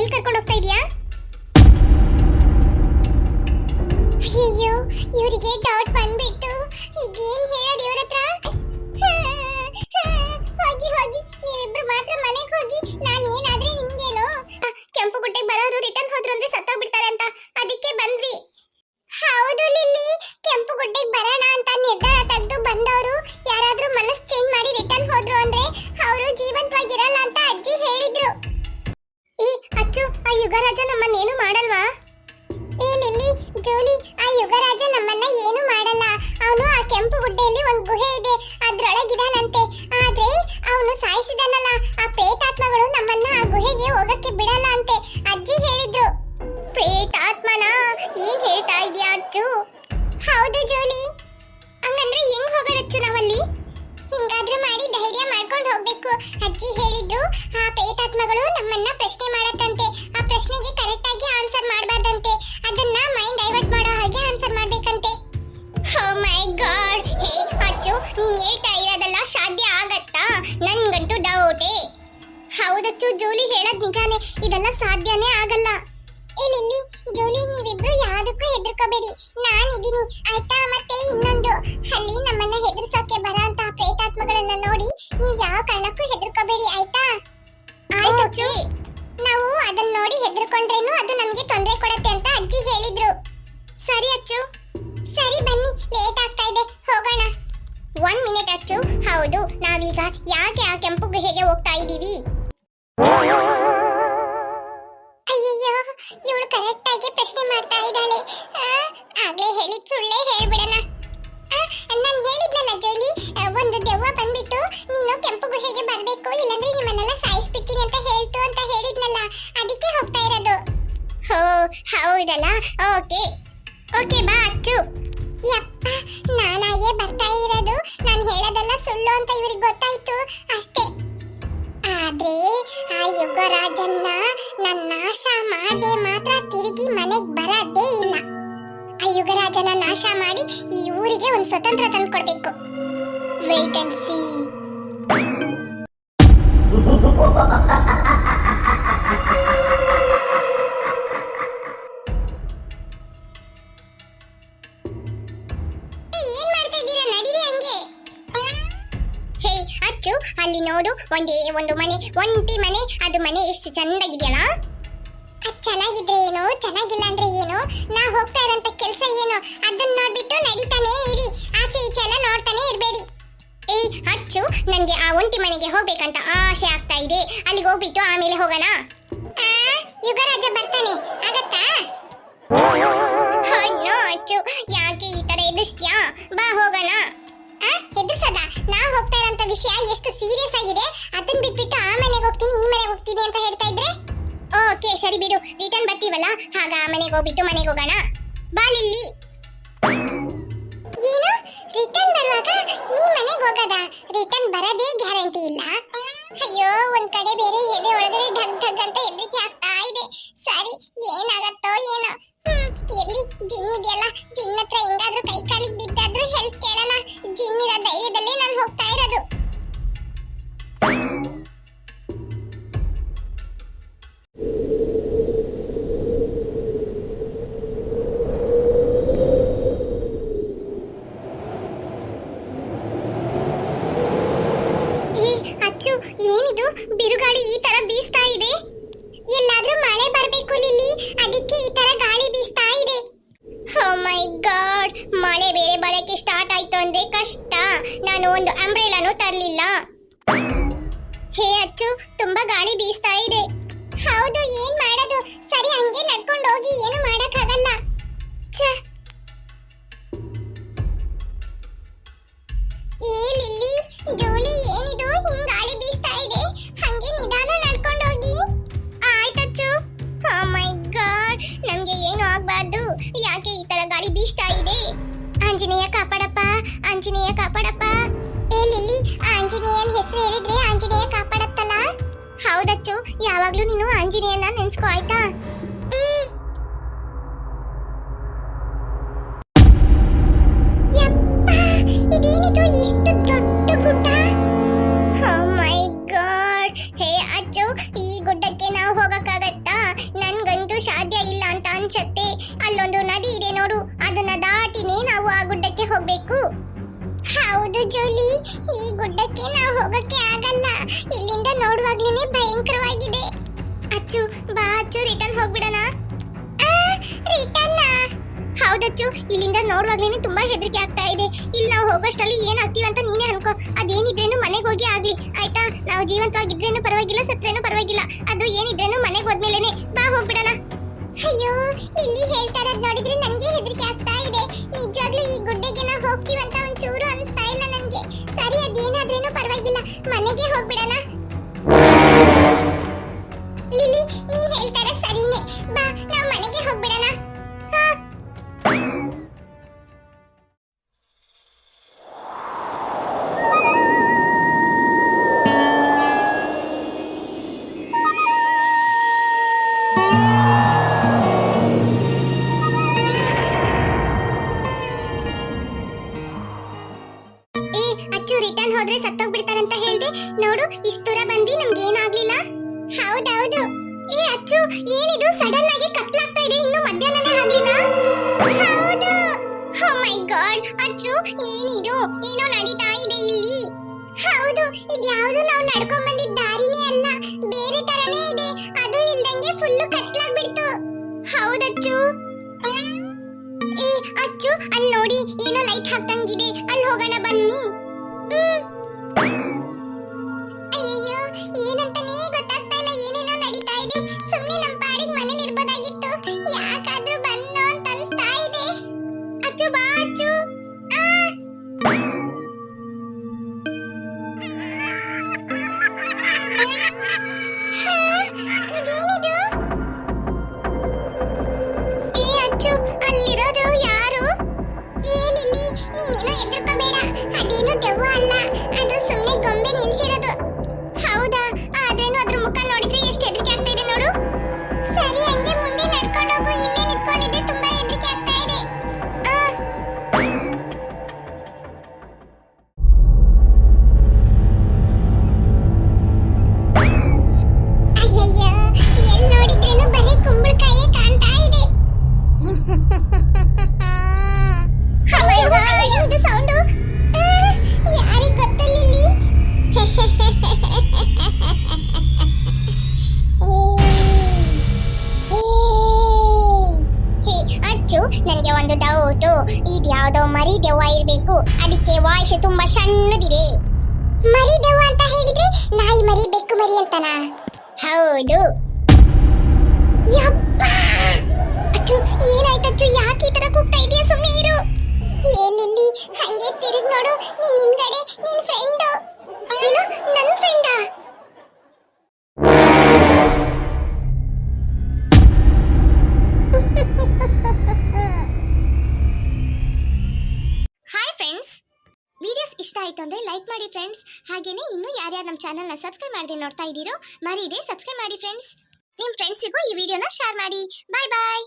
ಎಲ್ಲಿ ಕರ್ಕೊಂಡು ಹೋಗ್ತಾ ಇದೀಯಾ? ಅಯ್ಯೋ ಇವರಿಗೆ ಡೌಟ್ ಏನು ಮಾಡಲ್ಲ. ಅವನು ಆ ಕೆಂಪು ಗುಡ್ಡೆಯಲ್ಲಿ ಒಂದು ಗುಹೆ ಇದೆ. ಅದ್ರೊಳಗಿದಾನಂತೆ. ಆದ್ರೆ ಅವನು ಸಾಯಿಸಿದನಲ್ಲ. ಆ ಪ್ರೇತಾತ್ಮಗಳು ನಮ್ಮನ್ನ ಆ ಗುಹೆಗೆ ಹೋಗಕ್ಕೆ ಬಿಡಲ್ಲ ಅಂತೆ. ಅಜ್ಜಿ ಹೇಳಿದ್ರು. ಪ್ರೇತಾತ್ಮನ ಏನ್ ಹೇಳ್ತಾ ಇದೀಯಾ ಅಜ್ಜು ಹೌದು ಜೋಲಿ. ಹಂಗಂದ್ರೆ ಹೆಂಗ್ ಹೋಗೋದಚ್ಚು ನಾವಲ್ಲಿ? ಹಿಂಗಾದ್ರೂ ಮಾಡಿ ಧೈರ್ಯ ಮಾಡ್ಕೊಂಡು ಹೋಗ್ಬೇಕು. ಅಜ್ಜಿ ಹೇಳಿದ್ರು, ಆ ಪ್ರೇತಾತ್ಮಗಳು ನಮ್ಮನ್ನ ಪ್ರಶ್ನೆ ಮಾಡತ್ತಂತೆ. ಆ ಪ್ರಶ್ನೆಗೆ ಕರೆಕ್ಟ್ ಆಗಿ ಆನ್ಸರ್ ಮಾಡಬಾರ್ದಂತೆ. ಅದನ್ನ ಮೈಂಡ್ ಡೈವರ್ಟ್ ಅಚ್ಚು ನೀನ್ ಹೇಳ್ತಾ ಇರೋದೆಲ್ಲ ಸಾಧ್ಯ ಆಗತ್ತಾ? ನನ್ಗಂತೂ ಡೌಟೇ ಹೌದಚ್ಚು ಜೋಲಿ ಹೇಳದ್ ನಿಜಾನೇ. ಇದೆಲ್ಲ ಸಾಧ್ಯನೇ ಆಗಲ್ಲ. ಇಲ್ಲಿ ಜೋಲಿ ನೀವಿಬ್ರು ಯಾವುದಕ್ಕೂ ಹೆದರ್ಕೋಬೇಡಿ. ನಾನಿದ್ದೀನಿ. ಆಯ್ತಾ? ಮತ್ತೆ ಇನ್ನೊಂದು. ಅಲ್ಲಿ ನಮ್ಮನ್ನ ಹೆದರ್ಸೋಕೆ ಬರೋಂತ ಪ್ರೇತಾತ್ಮಗಳನ್ನ ನೋಡಿ ನೀವು ಯಾವ ಕಾರಣಕ್ಕೂ ಹೆದರ್ಕೋಬೇಡಿ ಆಯ್ತಾ? ಆಯ್ತು ನಾವು ಅದನ್ನ ನೋಡಿ ಹೆದರ್ಕೊಂಡ್ರೇನು ಅದು ನಮಗೆ ತೊಂದರೆ ಕೊಡತ್ತೆ ಅಂತ ಅಜ್ಜಿ ಹೇಳಿದ್ರು. ಸರಿ ಅಚ್ಚು. ಸರಿ ಬನ್ನಿ ಲೇಟ್ ಆಗ್ತಾ ಇದೆ. ಹೋಗೋಣ. ಒನ್ ಮಿನಿಟ್ ಅಚ್ಚು. ಹೌದು, ನಾವೀಗ ಯಾಕೆ ಆ ಕೆಂಪು ಗುಹೆಗೆ ಹೋಗ್ತಾ ಇದ್ದೀವಿ? ಅಯ್ಯಯ್ಯೋ, ಇವಳು ಕರೆಕ್ಟ್ ಆಗಿ ಪ್ರಶ್ನೆ ಮಾಡ್ತಾ ಇದ್ದಾಳೆ. ಆಗ್ಲೇ ಹೇಳಿದ ಸುಳ್ಳೇ ಹೇಳ್ಬಿಡಣ ನಾನು ಹೇಳಿದ್ನಲ್ಲ ಜೋಲಿ ಒಂದು ದೆವ್ವ ಬಂದ್ಬಿಟ್ಟು, ನೀನು ಕೆಂಪು ಗುಹೆಗೆ ಬರಬೇಕು, ಇಲ್ಲಾಂದ್ರೆ ನಿಮ್ಮನ್ನೆಲ್ಲ ಸಾಯಿಸ್ಬಿಡ್ತೀನಿ ಅಂತ ಹೇಳ್ತು ಅಂತ ಹೇಳಿದ್ನಲ್ಲ. ಅದಕ್ಕೆ ಹೋಗ್ತಾ ಇರೋದು. ಹೋ ಹೌದಲ್ಲ? ಓಕೆ. ಓಕೆ, ಬಾ ಅಚ್ಚು. ಯಪ್ಪ ನಾನಾಗೆ ಬರ್ತಾ ಇರೋದು. ನಾನು ಹೇಳೋದೆಲ್ಲ ಸುಳ್ಳು ಅಂತ ಇವ್ರಿಗೆ ಗೊತ್ತಾಯ್ತು. ಅಷ್ಟೇ. ಆದ್ರೆ ಆ ಯುಗರಾಜನ್ನ ನನ್ನ ನಾಶ ಮಾಡದೆ ಮಾತ್ರ ತಿರುಗಿ ಮನೆಗೆ ಬರದೇ ಇಲ್ಲ. ಆ ಯುಗರಾಜನ ನಾಶ ಮಾಡಿ ಈ ಊರಿಗೆ ಒಂದು ಸ್ವತಂತ್ರ ತಂದ್ಕೊಡ್ಬೇಕು. ವೇಟ್ ಅಂಡ್ ಸಿ ಅಲ್ಲಿ ನೋಡು, ಒಂದೇ ಒಂದು ಮನೆ, ಒಂಟಿ ಮನೆ, ಅದು ಮನೆ ಎಷ್ಟು ಚೆಂದಾಗಿದೆಯಲ್ಲ? ಚೆನ್ನಾಗಿದ್ರೆ ಏನು, ಚೆನ್ನಾಗಿಲ್ಲ ಅಂದ್ರೆ ಏನು? ನಾ ಹೋಗ್ತಾ ಇರೋಂತ ಕೆಲಸ ಏನು? ಅದನ್ನ ನೋಡ್ಬಿಟ್ಟು ನಡೀತಾನೆ ಇರಿ. ಆಚೆ ಈಚೆ ಎಲ್ಲ ನೋಡ್ತಾನೆ ಇರಬೇಡಿ. ಏ ಅಚ್ಚು ನನಗೆ ಆ ಒಂಟಿ ಮನೆಗೆ ಹೋಗ್ಬೇಕಂತ ಆಸೆ ಆಗ್ತಾ ಇದೆ. ಅಲ್ಲಿಗೆ ಹೋಗ್ಬಿಟ್ಟು ಆಮೇಲೆ ಹೋಗೋಣ. ಯುಗರಾಜ ಬರ್ತಾನೆ. ಆಗತ್ತಾ? ವಿಷಯ ಎಷ್ಟು ಸೀರಿಯಸ್ ಆಗಿದೆ ಅದನ್ನ ಬಿಟ್ಬಿಟ್ಟು ಆ ಮನೆಗೆ ಹೋಗ್ತೀನಿ, ಈ ಮನೆಗೆ ಹೋಗ್ತೀನಿ ಅಂತ ಹೇಳ್ತಾ ಇದ್ರೆ? ಓಕೆ, ಸರಿ ಬಿಡು. ರಿಟರ್ನ್ ಬರ್ತೀವಲ್ಲ? ಹಾಗ ಆ ಮನೆಗೆ ಹೋಗ್ಬಿಟ್ಟು ಮನೆಗೆ ಹೋಗೋಣ. ಬಾ, ಲಿಲ್ಲಿ. ಏನು? ರಿಟರ್ನ್ ಬರುವಾಗ ಈ ಮನೆಗೆ ಹೋಗದ? ರಿಟರ್ನ್ ಬರದೇ ಗ್ಯಾರಂಟಿ ಇಲ್ಲ. ಅಯ್ಯೋ, ಒಂದ್ ಕಡೆ ಬೇರೆ ಎದೆ ಒಳಗಡೆ ಢಗ್ ಢಗ್ ಅಂತ ಹೆದರಿಕೆ ಆಗ್ತಾ ಇದೆ. ಸರಿ, ಏನಾಗತ್ತೋ ಏನೋ. ಎಲ್ಲಿ? ಜಿನ್ ಇದೆಯಲ್ಲ? ಜಿನ್ ಹತ್ರ ಹೆಂಗಾದ್ರೂ ಕೈ ಕಾಲಿಗೆ ಬಿದ್ದಾದ್ರೂ ಹೆಲ್ಪ್ ಕೇಳೋಣ. ಜಿನ್ ಇರೋ ಧೈರ್ಯದಲ್ಲೇ ನಾನು ಹೋಗ್ತಾ ಇರೋದು. ಏ ಯಾಕೆ ಈ ತರ ಗಾಳಿ ಬೀಸ್ತಾ ಇದೆ? ಆಂಜನೇಯ ಕಾಪಾಡಪ್ಪ ಆಂಜನೇಯ ಕಾಪಾಡಪ್ಪ. ಏ ಲಿಲ್ಲಿ, ಆಂಜನೇಯನ್ ಹೆಸರು ಹೇಳಿದ್ರೆ ಆಂಜನೇಯ ಕಾಪಾಡತ್ತಲ್ಲ? ಹೌದಚ್ಚು, ಯಾವಾಗ್ಲೂ ನೀನು ಆಂಜನೇಯನ ನೆನ್ಸ್ಕೋ, ಆಯ್ತಾ? ಗುಡ್ಡಕ್ಕೆ ನಾವು ಹೋಗಕ್ಕೆ ಆಗಲ್ಲ. ಇಲ್ಲಿಂದ ನೋಡುವಾಗ್ಲೇನೆ ಭಯಂಕರವಾಗಿದೆ. ಅಚ್ಚು, ಬಾ ಅಚ್ಚು ರಿಟರ್ನ್ ಹೋಗ್ಬಿಡೋಣ. ರಿಟರ್ನ್ ಹೌದಚ್ಚು, ಇಲ್ಲಿಂದ ನೋಡುವಾಗ್ಲೇನೆ ತುಂಬಾ ಹೆದರಿಕೆ ಆಗ್ತಾ ಇದೆ. ಇಲ್ಲಿ ನಾವು ಹೋಗೋಷ್ಟರಲ್ಲಿ ಏನಾಗ್ತೀವಿ ಅಂತ ನೀನೇ ಅನ್ಕೋ. ಅದೇನಿದ್ರೇನು ಮನೆಗೆ ಹೋಗಿ ಆಗ್ಲಿ. ಆಯ್ತಾ? ನಾವು ಜೀವಂತವಾಗಿದ್ರೆ ಮನೆಗೆ ಹೋಗ್ಬಿಡೋಣ. ಲಿಲಿ ನೀನ್ ಹೇಳ್ತಾರ ಸರಿನೇ. ಬಾ ನಾವ್ ಮನೆಗೆ ಹೋಗ್ಬಿಡೋಣ. ಹೋದ್ರೆ ಸತ್ತೋಗ್ಬಿಡ್ತಾರಂತ ನೋಡು, ಇಷ್ಟ ದೂರ ಬಂದಿ ನಮ್ಗೆ ಏನಾಗ್ಲಿಲ್ಲ? ಹೌದೌದು ಏ ಅಚ್ಚು, ಏನಿದು? ಸಡನ್ ಆಗಿ ಕತ್ಲಾಗ್ತಾ ಇದೆ, ಇನ್ನು ಮಧ್ಯಾಹ್ನನೇ ಆಗಿಲ್ಲ ಹೌದು. ಓ ಮೈ ಗಾಡ್ ಅಚ್ಚು, ಏನಿದು? ಏನೋ ನಡೀತಾ ಇದೆ ಇಲ್ಲಿ. ಹೌದು, ಇದ್ಯಾವುದು ನಾವು ನಡ್ಕೊಂಡ್ ಬಂದಿದ್ದ ದಾರಿನೇ ಅಲ್ಲ. ಬೇರೆ ತರನೇ ಇದೆ. ಅದು ಇಲ್ದಂಗೆ ಫುಲ್ಲು ಕತ್ಲಾಗ್ಬಿಡ್ತು. ಹೌದಚ್ಚು ಏ, ಅಚ್ಚು, ಅಲ್ಲಿ ನೋಡಿ, ಏನೋ ಲೈಟ್ ಹಾಕ್ದಂಗಿದೆ. ಅಲ್ಲಿ ಹೋಗೋಣ ಬನ್ನಿ. ನೀನೇನೋ ಹೆದರ್ಕೋಬೇಡ ಅದೇನು ದೆವ್ವ ಅಲ್ಲ ವಾಯ್ಸ್ ತುಂಬಾ ಸಣ್ಣದಿದೆ. ಮರಿ ದೆವ್ವ ಅಂತ ಹೇಳಿದ್ರೆ ನಾಯಿ ಮರಿ, ಬೆಕ್ಕು ಮರಿ ಅಂತನ? ಹೌದು. ಯಪ್ಪ ಅಚ್ಚು, ಏನಾಯ್ತಚ್ಚು? ಯಾಕೆ ಈ ತರ ಕೂಗ್ತಾ ಇದೀಯ ಸುಮ್ಮನೆ ಇರು. ಏನಿಲ್ಲಿ ಹಂಗೆ ತಿರುಗಿ ನೋಡು. ನಿನ್ ಹಿಂದ್ಗಡೆ ನಿನ್ ಫ್ರೆಂಡ್ ಏನು ನನ್ನ ಫ್ರೆಂಡಾ ಇಷ್ಟ ಲೈಕ್ ಮಾಡಿ ಫ್ರೆಂಡ್ಸ್ ಹಾಗೇನೇ ಇನ್ನೂ ಯಾರ್ಯಾರು ನಮ್ಮ ಚಾನಲ್ನ ಸಬ್ಸ್ಕ್ರೈಬ್ ಮಾಡದೆ ನೋಡ್ತಾ ಇದ್ದೀರೋ ಮರೀದೆ ಸಬ್ಸ್ಕ್ರೈಬ್ ಮಾಡಿ ಫ್ರೆಂಡ್ಸ್ ನಿಮ್ಮ ಫ್ರೆಂಡ್ಸಿಗೂ ಈ ವಿಡಿಯೋನ ಶೇರ್ ಮಾಡಿ. ಬಾಯ್ ಬಾಯ್